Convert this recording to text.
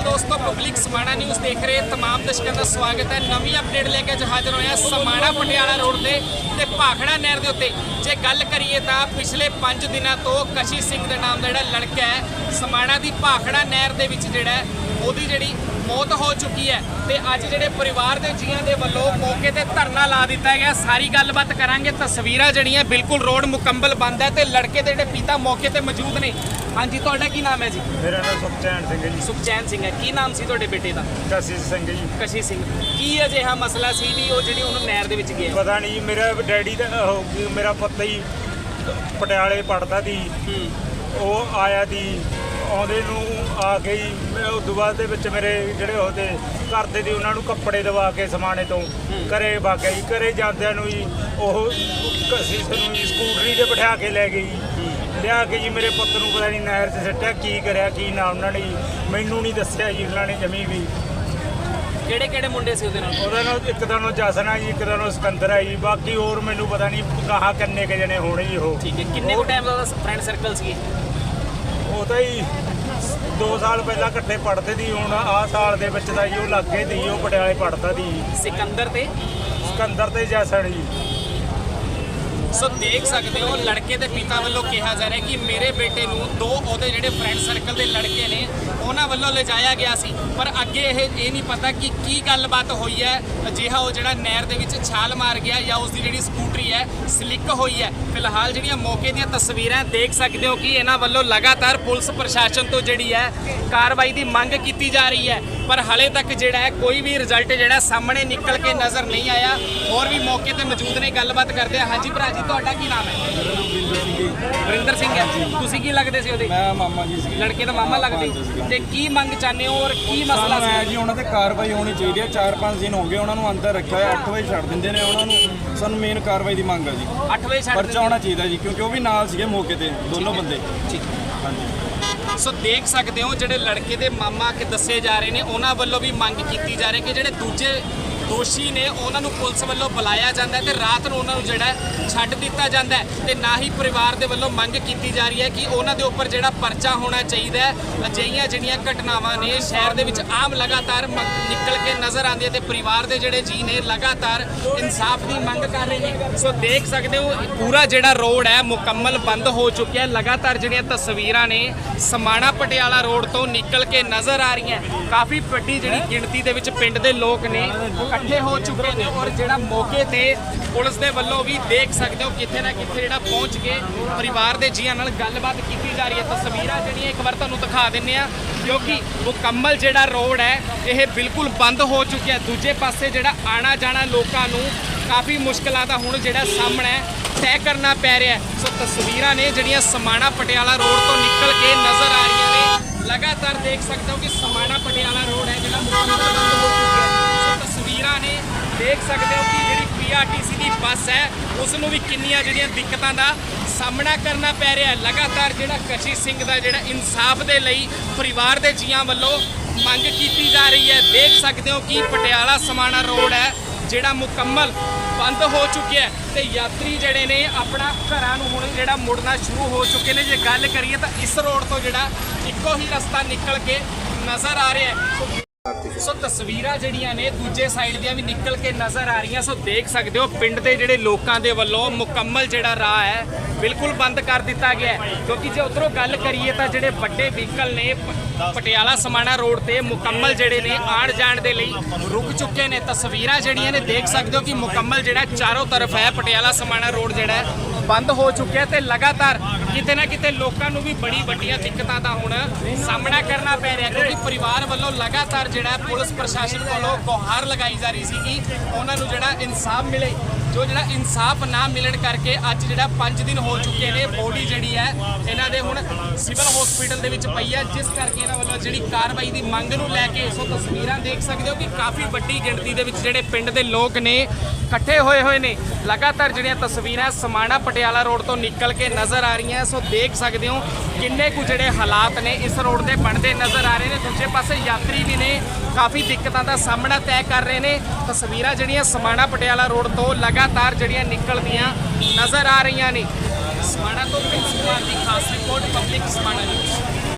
ਦੋਸਤੋ public Samana news ਦੇਖ ਰਹੇ ਤਮਾਮ ਦਰਸ਼ਕਾਂ ਦਾ ਸਵਾਗਤ ਹੈ। ਨਵੀਂ ਅਪਡੇਟ ਲੈ ਕੇ ਅੱਜ ਹਾਜ਼ਰ ਹੋਇਆ ਸਮਾਣਾ ਪਟਿਆਲਾ ਰੋਡ ਤੇ ਤੇ ਭਾਖੜਾ ਨਹਿਰ ਦੇ ਉੱਤੇ। ਜੇ ਗੱਲ ਕਰੀਏ ਤਾਂ ਪਿਛਲੇ 5 ਦਿਨਾਂ ਤੋਂ ਕਸ਼ੀ ਸਿੰਘ ਦੇ ਨਾਮ ਦਾ ਜਿਹੜਾ ਲੜਕਾ ਹੈ, ਸਮਾਣਾ ਦੀ ਭਾਖੜਾ ਨਹਿਰ ਦੇ ਵਿੱਚ ਜਿਹੜਾ ਉਹਦੀ ਜਿਹੜੀ ਮੌਤ ਹੋ ਚੁੱਕੀ ਹੈ ਤੇ ਅੱਜ ਜਿਹੜੇ ਪਰਿਵਾਰ ਦੇ ਜੀਆਂ ਦੇ ਵੱਲੋਂ ਮੌਕੇ ਤੇ ਧਰਨਾ ਲਾ ਦਿੱਤਾ ਗਿਆ। ਸਾਰੀ ਗੱਲਬਾਤ ਕਰਾਂਗੇ। ਤਸਵੀਰਾਂ ਜਿਹੜੀਆਂ ਬਿਲਕੁਲ ਰੋਡ ਮੁਕੰਮਲ ਬੰਦ ਹੈ ਤੇ ਲੜਕੇ ਦੇ ਜਿਹੜੇ ਪਿਤਾ ਮੌਕੇ ਤੇ ਮੌਜੂਦ ਨੇ। ਹਾਂਜੀ ਤੁਹਾਡਾ ਕੀ ਨਾਮ ਹੈ ਜੀ? ਮੇਰਾ ਨਾਮ ਸੁਖਚੈਨ ਸਿੰਘ ਹੈ ਜੀ। ਸੁਖਚੈਨ ਸਿੰਘ ਹੈ। ਕੀ ਨਾਮ ਸੀ ਤੁਹਾਡੇ ਬੇਟੇ ਦਾ? ਕਸ਼ਿਸ਼ ਸਿੰਘ ਜੀ। ਕਸ਼ੀ ਸਿੰਘ। ਕੀ ਅਜਿਹਾ ਮਸਲਾ ਸੀ ਵੀ ਉਹ ਜਿਹੜੀ ਉਹਨੂੰ ਨਹਿਰ ਦੇ ਵਿੱਚ ਗਿਆ? ਪਤਾ ਨਹੀਂ ਜੀ, ਮੇਰਾ ਡੈਡੀ ਦਾ ਉਹ ਮੇਰਾ ਪੁੱਤ ਹੀ ਪਟਿਆਲੇ ਪੜਦਾ ਦੀ ਉਹ ਆਇਆ ਦੀ ਆਉਂਦੇ ਨੂੰ ਆ ਕੇ ਹੀ ਮੈਂ ਉਸ ਤੋਂ ਬਾਅਦ ਦੇ ਵਿੱਚ ਮੇਰੇ ਜਿਹੜੇ ਉਹਦੇ ਘਰ ਦੇ ਦੀ ਉਹਨਾਂ ਨੂੰ ਕੱਪੜੇ ਦਵਾ ਕੇ ਸਮਾਣੇ ਤੋਂ ਘਰੇ ਵਾਗਿਆ ਜੀ ਘਰੇ ਜਾਂਦਿਆਂ ਨੂੰ ਜੀ ਉਹ ਕਸ਼ਿਸ਼ ਨੂੰ ਜੀ ਸਕੂਟਰੀ ਤੇ ਬਿਠਾ ਕੇ ਲੈ ਗਈ। ਲਿਆ ਕੇ ਜੀ ਮੇਰੇ ਪੁੱਤ ਨੂੰ ਪਤਾ ਨਹੀਂ ਨਹਿਰ 'ਚ ਸਿੱਟਿਆ ਕੀ ਕਰਿਆ ਕੀ ਨਾ ਉਹਨਾਂ ਨੇ ਜੀ। ਮੈਨੂੰ ਨਹੀਂ ਦੱਸਿਆ ਜੀ ਉਹਨਾਂ ਨੇ ਜਮੀ ਵੀ। ਕਿਹੜੇ ਕਿਹੜੇ ਮੁੰਡੇ ਸੀ ਉਹਦੇ ਨਾਲ? ਉਹਦਾ ਨਾਮ ਇੱਕ ਦਾ ਨਾਮ ਜਸਨ ਹੈ ਜੀ ਇੱਕ ਦਾ ਨਾਮ ਸਿਕੰਦਰ ਹੈ ਜੀ। ਬਾਕੀ ਹੋਰ ਮੈਨੂੰ ਪਤਾ ਨਹੀਂ ਕਹਾ ਕਿੰਨੇ ਕੇ ਜਣੇ ਹੋਣੇ ਜੀ ਉਹ। ਠੀਕ ਹੈ ਕਿੰਨੇ ਕੁ ਟਾਈਮ ਦਾ ਫਰੈਂਡ ਸਰਕਲ ਸੀ? ਉਹ ਤਾਂ ਹੀ 2 ਸਾਲ ਪਹਿਲਾਂ ਇਕੱਠੇ ਪੜਦੇ ਦੀ ਹੁਣ ਆਹ ਸਾਲ ਦੇ ਵਿੱਚ ਦਾ ਜੀ ਉਹ ਲੱਗੇ ਦੀ ਉਹ ਪਟਿਆਲੇ ਪੜਦਾ ਦੀ। ਸਿਕੰਦਰ ਤੇ? ਸਿਕੰਦਰ ਤੇ ਜਸਨ ਜੀ। ਸੋ ਦੇਖ ਸਕਦੇ ਹੋ, ਲੜਕੇ ਦੇ ਪਿਤਾ ਵੱਲੋਂ ਕਿਹਾ ਜਾ ਰਿਹਾ ਕਿ ਮੇਰੇ ਬੇਟੇ ਨੂੰ ਦੋ ਉਹਦੇ ਜਿਹੜੇ ਫਰੈਂਡ ਸਰਕਲ ਦੇ ਲੜਕੇ ਨੇ, ਉਹਨਾਂ ਵੱਲੋਂ ਲਿਜਾਇਆ ਗਿਆ ਸੀ। ਪਰ ਅੱਗੇ ਇਹ ਇਹ ਨਹੀਂ ਪਤਾ ਕਿ ਕੀ ਗੱਲਬਾਤ ਹੋਈ ਹੈ। ਅਜਿਹਾ ਉਹ ਜਿਹੜਾ ਨਹਿਰ ਦੇ ਵਿੱਚ ਛਾਲ ਮਾਰ ਗਿਆ ਜਾਂ ਉਸ ਦੀ ਜਿਹੜੀ ਸਕੂਟਰੀ ਹੈ ਸਲਿੱਕ ਹੋਈ ਹੈ। ਫਿਲਹਾਲ ਜਿਹੜੀਆਂ ਮੌਕੇ ਦੀਆਂ ਤਸਵੀਰਾਂ ਦੇਖ ਸਕਦੇ ਹੋ ਕਿ ਇਹਨਾਂ ਵੱਲੋਂ ਲਗਾਤਾਰ ਪੁਲਿਸ ਪ੍ਰਸ਼ਾਸਨ ਤੋਂ ਜਿਹੜੀ ਹੈ, ਕਾਰਵਾਈ ਦੀ ਮੰਗ ਕੀਤੀ ਜਾ ਰਹੀ ਹੈ। ਪਰ ਹਲੇ ਤੱਕ ਜਿਹੜਾ ਹੈ, ਕੋਈ ਵੀ ਰਿਜ਼ਲਟ ਜਿਹੜਾ ਸਾਹਮਣੇ ਨਿਕਲ ਕੇ ਨਜ਼ਰ ਨਹੀਂ ਆਇਆ। ਹੋਰ ਵੀ ਮੌਕੇ ਤੇ ਮੌਜੂਦ ਨੇ, ਗੱਲਬਾਤ ਕਰਦੇ ਆ ਹਾਂਜੀ ਭਰਾ ਜੀ। ਤੁਹਾਡਾ ਕੀ ਨਾਮ ਹੈ? ਵਰਿੰਦਰ ਸਿੰਘ ਹੈ। ਤੁਸੀਂ ਕੀ ਲੱਗਦੇ ਸੀ ਉਹਦੇ? ਮੈਂ ਮਾਮਾ ਜੀ ਸੀ ਲੜਕੇ ਦਾ ਮਾਮਾ ਲੱਗਦੇ ਹੋ? ਤੇ ਕੀ ਮੰਗ ਚਾਹੁੰਦੇ ਹੋ ਔਰ ਕੀ ਮਸਲਾ ਸਾਨੂੰ ਸੀ? ਜੀ ਉਹਨਾਂ ਤੇ ਕਾਰਵਾਈ ਹੋਣੀ ਚਾਹੀਦੀ ਹੈ। 4-5 ਦਿਨ ਹੋ ਗਏ ਉਹਨਾਂ ਨੂੰ ਅੰਦਰ ਰੱਖਿਆ ਹੋਇਆ 8 ਵਜੇ ਛੱਡ ਦਿੰਦੇ ਨੇ ਉਹਨਾਂ ਨੂੰ। ਸਾਨੂੰ ਮੇਨ ਕਾਰਵਾਈ ਦੀ ਮੰਗ ਹੈ ਜੀ। 8 ਵਜੇ ਛੱਡ ਪਰਚਾ ਹੋਣਾ ਚਾਹੀਦਾ ਜੀ ਕਿਉਂਕਿ ਉਹ ਵੀ ਨਾਲ ਸੀਗੇ ਮੌਕੇ ਤੇ ਦੋਨੋਂ ਬੰਦੇ। ਹਾਂਜੀ। ਸੋ ਦੇਖ ਸਕਦੇ ਹੋ ਜਿਹੜੇ ਲੜਕੇ ਦੇ ਮਾਮਾ ਕਿ ਦੱਸੇ ਜਾ ਰਹੇ ਨੇ ਉਹਨਾਂ ਵੱਲੋਂ ਵੀ ਮੰਗ ਕੀਤੀ ਜਾ ਰਹੀ ਕਿ ਜਿਹੜੇ ਦੂਜੇ ਦੋਸ਼ੀ ਨੇ ਉਹਨਾਂ ਨੂੰ ਪੁਲਿਸ ਵੱਲੋਂ ਬੁਲਾਇਆ ਜਾਂਦਾ ਹੈ ਤੇ ਰਾਤ ਨੂੰ ਉਹਨਾਂ ਨੂੰ ਜਿਹੜਾ ਛੱਡ ਦਿੱਤਾ ਜਾਂਦਾ ਹੈ ਤੇ ਨਾ ਹੀ ਪਰਿਵਾਰ ਦੇ ਵੱਲੋਂ ਮੰਗ ਕੀਤੀ ਜਾ ਰਹੀ ਹੈ ਕਿ ਉਹਨਾਂ ਦੇ ਉੱਪਰ ਜਿਹੜਾ ਪਰਚਾ ਹੋਣਾ ਚਾਹੀਦਾ ਹੈ। ਅਜਿਹੀਆਂ ਜਿਹੜੀਆਂ ਘਟਨਾਵਾਂ ਨੇ, ਸ਼ਹਿਰ ਦੇ ਵਿੱਚ ਆਮ ਲਗਾਤਾਰ ਨਿਕਲ ਕੇ ਨਜ਼ਰ ਆਉਂਦੀਆਂ ਤੇ ਪਰਿਵਾਰ ਦੇ ਜਿਹੜੇ ਜੀ ਨੇ ਲਗਾਤਾਰ ਇਨਸਾਫ ਦੀ ਮੰਗ ਕਰ ਰਹੇ ਨੇ। ਸੋ ਦੇਖ ਸਕਦੇ ਹੋ ਪੂਰਾ ਜਿਹੜਾ ਰੋਡ ਹੈ, ਮੁਕੰਮਲ ਬੰਦ ਹੋ ਚੁੱਕਿਆ ਹੈ। ਲਗਾਤਾਰ ਜਿਹੜੀਆਂ ਤਸਵੀਰਾਂ ਨੇ, ਸਮਾਣਾ ਪਟਿਆਲਾ ਰੋਡ ਤੋਂ ਨਿਕਲ ਕੇ ਨਜ਼ਰ ਆ ਰਹੀਆਂ। ਕਾਫੀ ਵੱਡੀ ਜਿਹੜੀ ਗਿਣਤੀ ਦੇ ਵਿੱਚ ਪਿੰਡ ਦੇ ਲੋਕ ਨੇ ਇਕੱਠੇ ਹੋ ਚੁੱਕੇ ਨੇ ਔਰ ਜਿਹੜਾ ਮੌਕੇ ਤੇ ਪੁਲਿਸ ਦੇ ਵੱਲੋਂ ਵੀ ਦੇਖ ਸਕਦੇ ਹੋ ਕਿੱਥੇ ਨਾ ਕਿੱਥੇ ਜਿਹੜਾ ਪਹੁੰਚ ਕੇ ਪਰਿਵਾਰ ਦੇ ਜੀਆਂ ਨਾਲ ਗੱਲਬਾਤ ਕੀਤੀ ਜਾ ਰਹੀ ਹੈ। ਤਸਵੀਰਾਂ ਜਿਹੜੀਆਂ ਇੱਕ ਵਾਰ ਤੁਹਾਨੂੰ ਦਿਖਾ ਦਿੰਨੇ ਆ ਕਿਉਂਕਿ ਮੁਕੰਮਲ ਜਿਹੜਾ ਰੋਡ ਹੈ, ਇਹ ਬਿਲਕੁਲ ਬੰਦ ਹੋ ਚੁੱਕਿਆ ਦੂਜੇ ਪਾਸੇ ਜਿਹੜਾ ਆਣਾ ਜਾਣਾ ਲੋਕਾਂ ਨੂੰ ਕਾਫੀ ਮੁਸ਼ਕਲਾਂ ਦਾ ਹੁਣ ਜਿਹੜਾ ਸਾਹਮਣਾ ਤੈਅ ਕਰਨਾ ਪੈ ਰਿਹਾ ਸੋ ਤਸਵੀਰਾਂ ਨੇ ਜਿਹੜੀਆਂ ਸਮਾਣਾ ਪਟਿਆਲਾ ਰੋਡ ਤੋਂ ਨਿਕਲ ਕੇ ਨਜ਼ਰ ਆ ਰਹੀਆਂ ਨੇ। ਲਗਾਤਾਰ ਦੇਖ ਸਕਦੇ ਹੋ ਕਿ ਸਮਾਣਾ ਪਟਿਆਲਾ ਰੋਡ ਹੈ, ਜਿਹੜਾ ਮੁਕੰਮਲ ਬੰਦ ਹੋ। ਦੇਖ ਸਕਦੇ ਹੋ ਕਿ ਜਿਹੜੀ ਪੀਆਰਟੀਸੀ ਦੀ ਬੱਸ ਹੈ ਉਸ ਨੂੰ ਵੀ ਕਿੰਨੀਆਂ ਜਿਹੜੀਆਂ ਦਿੱਕਤਾਂ ਦਾ ਸਾਹਮਣਾ ਕਰਨਾ ਪੈ ਰਿਹਾ ਲਗਾਤਾਰ ਜਿਹੜਾ ਕਸ਼ੀ ਸਿੰਘ ਦਾ ਜਿਹੜਾ ਇਨਸਾਫ ਦੇ ਲਈ ਪਰਿਵਾਰ ਦੇ ਜੀਆਂ ਵੱਲੋਂ ਮੰਗ ਕੀਤੀ ਜਾ ਰਹੀ ਹੈ। ਦੇਖ ਸਕਦੇ ਹੋ ਕਿ ਪਟਿਆਲਾ ਸਮਾਣਾ ਰੋਡ ਹੈ, ਜਿਹੜਾ ਮੁਕੰਮਲ ਬੰਦ ਹੋ ਚੁੱਕਿਆ ਹੈ ਤੇ ਯਾਤਰੀ ਜਿਹੜੇ ਨੇ ਆਪਣਾ ਘਰਾਂ ਨੂੰ ਹੁਣ ਜਿਹੜਾ ਮੁੜਨਾ ਸ਼ੁਰੂ ਹੋ ਚੁੱਕੇ ਨੇ। ਜੇ ਗੱਲ ਕਰੀਏ ਤਾਂ ਇਸ ਰੋਡ ਤੋਂ ਜਿਹੜਾ ਇੱਕੋ ਹੀ ਰਸਤਾ ਨਿਕਲ ਕੇ ਨਜ਼ਰ ਆ ਰਿਹਾ ਹੈ। ਸੋ ਤਸਵੀਰਾਂ ਜਿਹੜੀਆਂ ਨੇ ਦੂਜੇ ਸਾਈਡ ਦੀਆਂ ਵੀ ਨਿਕਲ ਕੇ ਨਜ਼ਰ ਆ ਰਹੀਆਂ, ਸੋ ਦੇਖ ਸਕਦੇ ਹੋ ਪਿੰਡ ਦੇ ਜਿਹੜੇ ਲੋਕਾਂ ਦੇ ਵੱਲੋਂ ਮੁਕੰਮਲ ਜਿਹੜਾ ਰਾਹ ਹੈ, ਬਿਲਕੁਲ ਬੰਦ ਕਰ ਦਿੱਤਾ ਗਿਆ ਹੈ। ਕਿਉਂਕਿ ਜੇ ਉਧਰੋਂ ਗੱਲ ਕਰੀਏ ਤਾਂ ਜਿਹੜੇ ਵੱਡੇ ਵਹੀਕਲ ਨੇ, ਪਟਿਆਲਾ ਸਮਾਣਾ ਰੋਡ ਤੇ ਮੁਕੰਮਲ ਜਿਹੜੇ ਨੇ ਆਣ ਜਾਣ ਦੇ ਲਈ ਰੁਕ ਚੁੱਕੇ ਨੇ। ਤਸਵੀਰਾਂ ਜਿਹੜੀਆਂ ਨੇ ਦੇਖ ਸਕਦੇ ਹੋ ਕਿ ਮੁਕੰਮਲ ਜਿਹੜਾ ਚਾਰੋਂ ਤਰਫ ਹੈ, ਪਟਿਆਲਾ ਸਮਾਣਾ ਰੋਡ ਜਿਹੜਾ ਬੰਦ ਹੋ ਚੁੱਕਿਆ ਤੇ ਲਗਾਤਾਰ ਕਿਤੇ ਨਾ ਕਿਤੇ ਲੋਕਾਂ ਨੂੰ ਵੀ ਬੜੀ ਵੱਡੀਆਂ ਦਿੱਕਤਾਂ ਦਾ ਹੁਣ ਸਾਹਮਣਾ ਕਰਨਾ ਪੈ ਰਿਹਾ ਕਿਉਂਕਿ ਪਰਿਵਾਰ ਵੱਲੋਂ ਲਗਾਤਾਰ ਜਿਹੜਾ ਪੁਲਿਸ ਪ੍ਰਸ਼ਾਸਨ ਵੱਲੋਂ ਗੁਹਾਰ ਲਗਾਈ ਜਾ ਰਹੀ ਸੀ ਕਿ ਉਹਨਾਂ ਨੂੰ ਜਿਹੜਾ ਇਨਸਾਫ ਮਿਲੇ ਜੋ ਜਿਹੜਾ ਇਨਸਾਫ ਨਾ ਮਿਲਣ ਕਰਕੇ ਅੱਜ ਜਿਹੜਾ 5 ਦਿਨ ਹੋ ਚੁੱਕੇ ਨੇ ਬੋਡੀ ਜਿਹੜੀ ਹੈ, ਇਹਨਾਂ ਦੇ ਹੁਣ ਸਿਵਲ ਹਸਪੀਟਲ ਦੇ ਵਿੱਚ ਪਈ ਹੈ, ਜਿਸ ਕਰਕੇ ਇਹਨਾਂ ਵੱਲੋਂ ਜਿਹੜੀ ਕਾਰਵਾਈ ਦੀ ਮੰਗ ਨੂੰ ਲੈ ਕੇ ਸੋ ਤਸਵੀਰਾਂ ਦੇਖ ਸਕਦੇ ਹੋ ਕਿ ਕਾਫੀ ਵੱਡੀ ਗਿਣਤੀ ਦੇ ਵਿੱਚ ਜਿਹੜੇ ਪਿੰਡ ਦੇ ਲੋਕ ਨੇ, ਇਕੱਠੇ ਹੋਏ ਹੋਏ ਨੇ। ਲਗਾਤਾਰ ਜਿਹੜੀਆਂ ਤਸਵੀਰਾਂ ਸਮਾਣਾ ਪਟਿਆਲਾ ਰੋਡ ਤੋਂ ਨਿਕਲ ਕੇ ਨਜ਼ਰ ਆ ਰਹੀਆਂ, ਸੋ ਦੇਖ ਸਕਦੇ ਹੋ ਕਿੰਨੇ ਕੁ ਜਿਹੜੇ ਹਾਲਾਤ ਨੇ ਇਸ ਰੋਡ ਦੇ ਬਣਦੇ ਨਜ਼ਰ ਆ ਰਹੇ ਨੇ। ਦੂਜੇ ਪਾਸੇ ਯਾਤਰੀ ਵੀ ਨੇ, ਕਾਫੀ ਦਿੱਕਤਾਂ ਦਾ ਸਾਹਮਣਾ ਤੈਅ ਕਰ ਰਹੇ ਨੇ। ਤਸਵੀਰਾਂ ਜਿਹੜੀਆਂ ਸਮਾਣਾ ਪਟਿਆਲਾ ਰੋਡ ਤੋਂ ਲਗਾ ਲਗਾਤਾਰ ਜਿਹੜੀਆਂ ਨਿਕਲਦੀਆਂ ਨਜ਼ਰ ਆ ਰਹੀਆਂ ਨੇ। ਸਮਾਣਾ ਤੋਂ ਪ੍ਰਿੰਸ ਕੁਮਾਰ ਦੀ ਖਾਸ ਰਿਪੋਰਟ ਪਬਲਿਕ ਸਮਾਣਾ ਨਿਊਜ਼